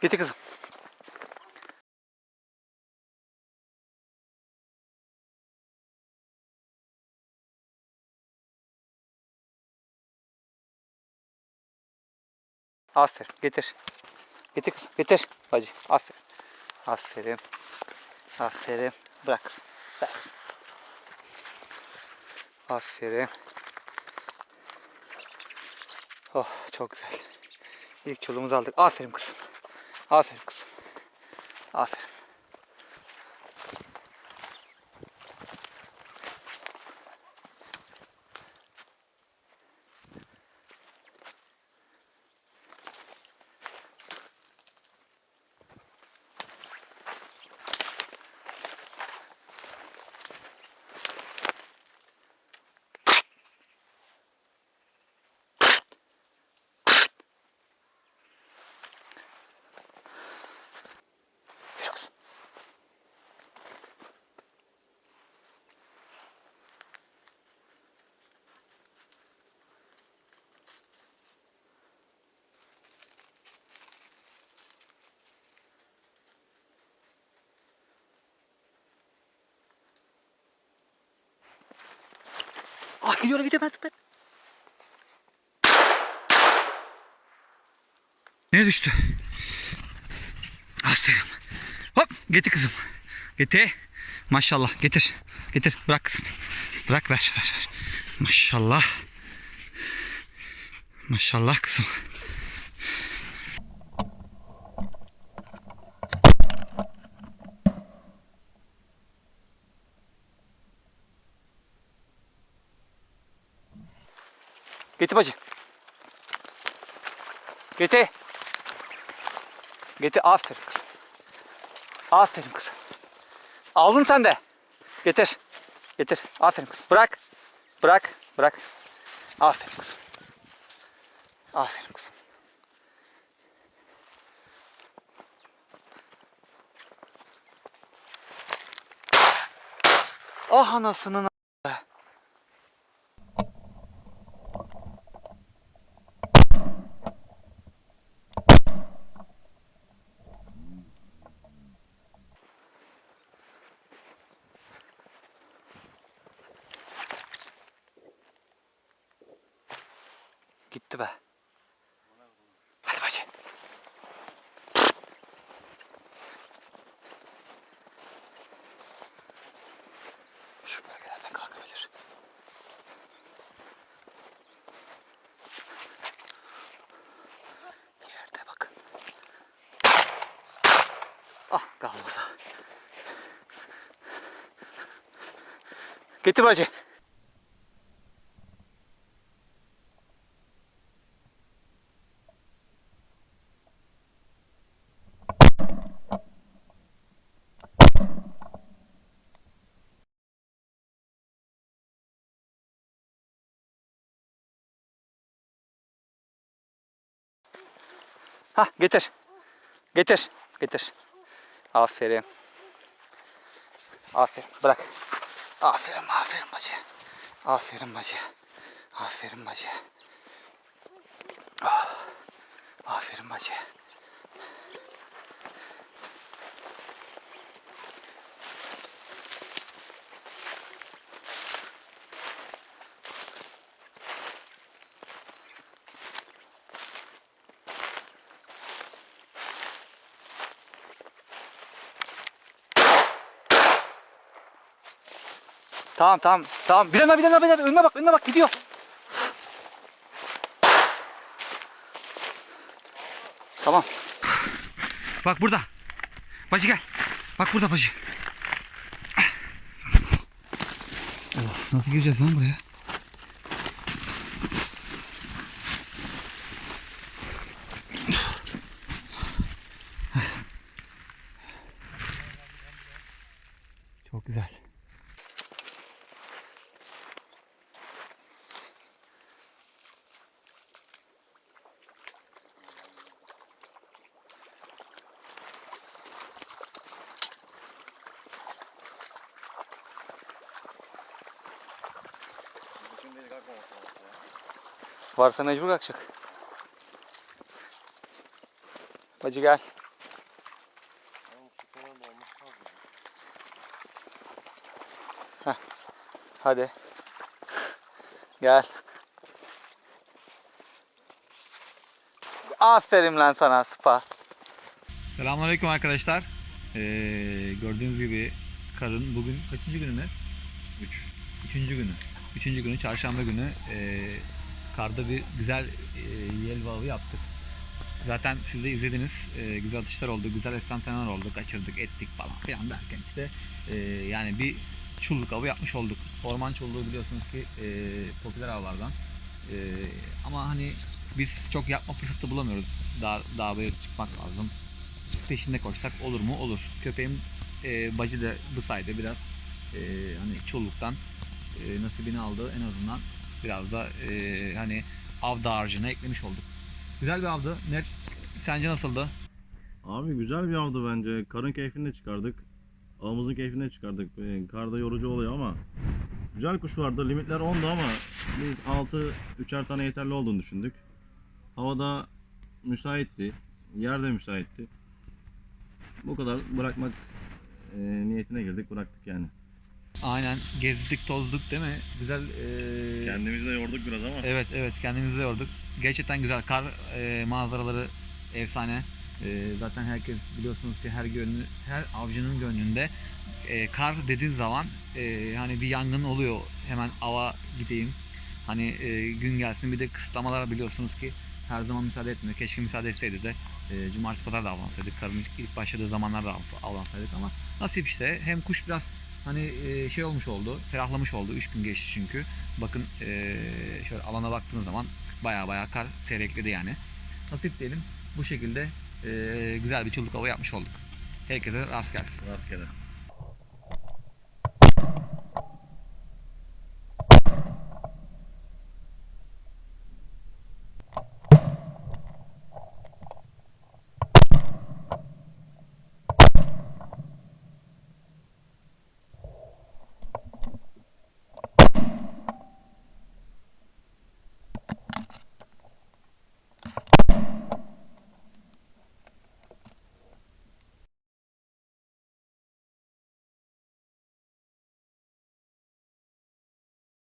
Getir kızım. Aferin. Getir. Getir kızım. Getir. Bacı. Aferin. Aferin. Aferin. Bırak kızım. Bırak kızım. Aferin. Oh çok güzel. İlk çoluğumuzu aldık. Aferin kızım. Aferin kızım. Aferin. Ah gidiyor gidiyor ben ben. Ne düştü? Aferin. Hop getir kızım. Getir. Maşallah getir. Getir bırak. Bırak ver ver ver. Maşallah. Maşallah kızım. Getir bacı. Getir. Getir aferin kızım. Aferin kızım. Aldın sen de. Getir. Getir. Aferin kızım. Bırak. Bırak. Bırak. Aferin kızım. Aferin kızım. Ah anasının Gitti be. Hadi bacı. Şu bölgelerden kalkabilir. Yerde bakın. Ah kalmadı. Gitti bacı. Ha getir. Getir. Getir. Aferin. Aferin. Bırak. Aferin. Aferin bacı. Aferin bacı. Aferin bacı. Ah. Aferin bacı. Tamam tamam tamam. Bir daha, bir daha, bir daha. Önüne bak önüne bak gidiyor. Tamam. Bak burada. Bacı gel. Bak burada bacı. Of, nasıl gireceğiz lan buraya? Varsa mecbur kalkacak. Bacı gel. Heh. Hadi. Gel. Aferin lan sana spa. Selamünaleyküm arkadaşlar. Ee, gördüğünüz gibi karın bugün kaçıncı günü mü? Üç. Üçüncü günü. Üçüncü günü çarşamba günü. Ee, karda bir güzel ee, yel yaptık. Zaten siz de izlediniz. Ee, güzel atışlar oldu, güzel efsanteler oldu. Kaçırdık, ettik falan filan derken işte ee, yani bir çulluk avı yapmış olduk. Orman çulluğu biliyorsunuz ki ee, popüler avlardan. Ee, ama hani biz çok yapma fırsatı bulamıyoruz. Dağ, dağ bayır çıkmak lazım. Peşinde koşsak olur mu? Olur. Köpeğim e, bacı da bu sayede biraz e, hani çulluktan e, nasibini aldı. En azından biraz da e, hani av dağarcığına eklemiş olduk. Güzel bir avdı. Ne, sence nasıldı? Abi güzel bir avdı bence. Karın keyfini çıkardık. Avımızın keyfini çıkardık. Ee, Karda yorucu oluyor ama güzel kuş vardı. Limitler 10'du ama biz 6 üçer tane yeterli olduğunu düşündük. Havada müsaitti. Yer de müsaitti. Bu kadar bırakmak e, niyetine girdik. Bıraktık yani. Aynen gezdik tozduk değil mi? Güzel e, Kendimizi de yorduk biraz ama. Evet evet kendimizi de yorduk. Gerçekten güzel kar e, manzaraları efsane. E, zaten herkes biliyorsunuz ki her gönlü, her avcının gönlünde e, kar dediğin zaman e, hani bir yangın oluyor. Hemen ava gideyim. Hani e, gün gelsin bir de kısıtlamalar biliyorsunuz ki her zaman müsaade etmiyor. Keşke müsaade etseydi de e, cumartesi pazar da avlansaydık. Karın ilk- başladığı zamanlarda avlans- avlansaydık ama nasip işte. Hem kuş biraz hani e, şey olmuş oldu. Ferahlamış oldu. 3 gün geçti çünkü. Bakın eee, şöyle alana baktığınız zaman baya baya kar seyrekledi yani. Nasip diyelim bu şekilde eee, güzel bir çulluk hava yapmış olduk. Herkese rast gelsin. Rastgele.